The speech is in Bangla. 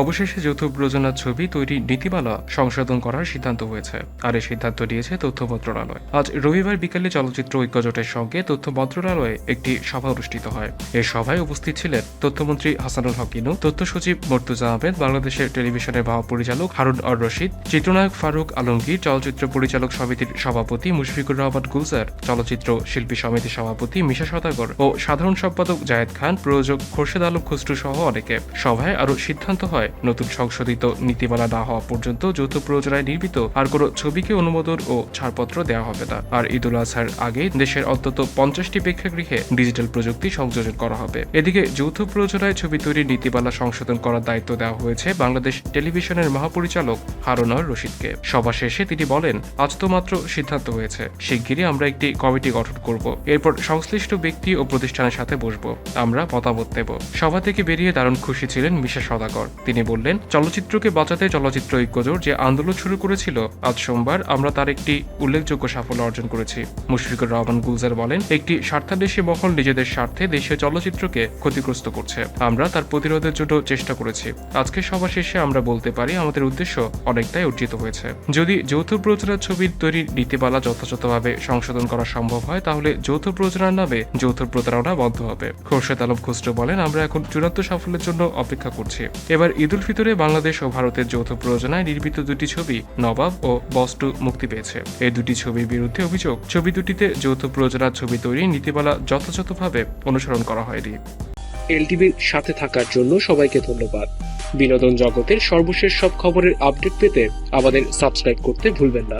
অবশেষে যৌথ প্রযোজনার ছবি তৈরি নীতিমালা সংশোধন করার সিদ্ধান্ত হয়েছে, আর এই সিদ্ধান্ত নিয়েছে তথ্য মন্ত্রণালয়। আজ রবিবার বিকেলে চলচ্চিত্র ঐক্যজোটের সঙ্গে তথ্য মন্ত্রণালয়ে একটি সভা অনুষ্ঠিত হয়। এই সভায় উপস্থিত ছিলেন তথ্যমন্ত্রী হাসানুল হকিনু তথ্য সচিব মর্তুজা আহমেদ, বাংলাদেশের টেলিভিশনের মহাপরিচালক হারুন অর রশিদ, চিত্রনায়ক ফারুক আলমগীর, চলচ্চিত্র পরিচালক সমিতির সভাপতি মুশফিকুর রহমান গুলজার, চলচ্চিত্র শিল্পী সমিতির সভাপতি মিশা সদাগর ও সাধারণ সম্পাদক জায়েদ খান, প্রযোজক খোরশেদ আলম খুসরু সহ অনেকে। সভায় আরও সিদ্ধান্ত হয় নতুন সংশোধিত নীতিমালা না হওয়া পর্যন্ত যৌথ প্রযোজনায় নির্মিত আর কোনো ছবিকে অনুমোদন ও ছাড়পত্র দেওয়া হবে না। আর ঈদুল আজহার আগে দেশের অন্তত পঞ্চাশটি প্রেক্ষাগৃহে ডিজিটাল প্রযুক্তি সংযোজন করা হবে। এদিকে যৌথ প্রযোজনায় ছবি তৈরির নীতিমালা সংশোধন করার দায়িত্ব দেওয়া হয়েছে বাংলাদেশ টেলিভিশনের মহাপরিচালক হারুনর রশিদকে। সভা শেষে তিনি বলেন, আজ তো মাত্র সিদ্ধান্ত হয়েছে। শিগগিরই আমরা একটি কমিটি গঠন করব। এরপর সংশ্লিষ্ট ব্যক্তি ও প্রতিষ্ঠানের সাথে বসবো। আমরা মতামত দেব সভা থেকে বেরিয়ে দারুণ খুশি ছিলেন মিশা সদাগর। তিনি বললেন, চলচ্চিত্রকে বাঁচাতে চলচ্চিত্র ঐক্যজোট যে আন্দোলন শুরু করেছিল, আজ সোমবার আমরা তার একটি উল্লেখযোগ্য সাফল্য অর্জন করেছি। মুশফিকুর রহমান গুলজার বলেন, একটি স্বার্থাদেশী মহল নিজেদের স্বার্থে দেশীয় চলচ্চিত্রকে ক্ষতিগ্রস্ত করছে। আমরা তার প্রতিরোধের জন্য চেষ্টা করেছি। আজকে সভা শেষে আমরা বলতে পারি, আমাদের উদ্দেশ্য অনেকটাই অর্জিত হয়েছে। যদি যৌথ প্রযোজনার ছবির তৈরির নীতিমালা যথাযথভাবে সংশোধন করা সম্ভব হয়, তাহলে যৌথ প্রযোজনার নামে যৌথ প্রতারণা বন্ধ হবে। খোরশেদ আলম খুসরো বলেন, আমরা এখন চূড়ান্ত সাফল্যের জন্য অপেক্ষা করছি। এবার ঈদ উল ফিতরে বাংলাদেশ ও ভারতের যৌথ প্রযোজনায় নির্মিত দুটি ছবি, নবাব ও বস্টু মুক্তি পেয়েছে। এই দুটি ছবির বিরুদ্ধে অভিযোগ, ছবি দুটিতে যৌথ প্রযোজনার ছবি তৈরি নীতিমালা যথাযথভাবে অনুসরণ করা হয়নি। এলটিভির সাথে থাকার জন্য সবাইকে ধন্যবাদ। বিনোদন জগতের সর্বশেষ সব খবরের আপডেট পেতে আমাদের সাবস্ক্রাইব করতে ভুলবেন না।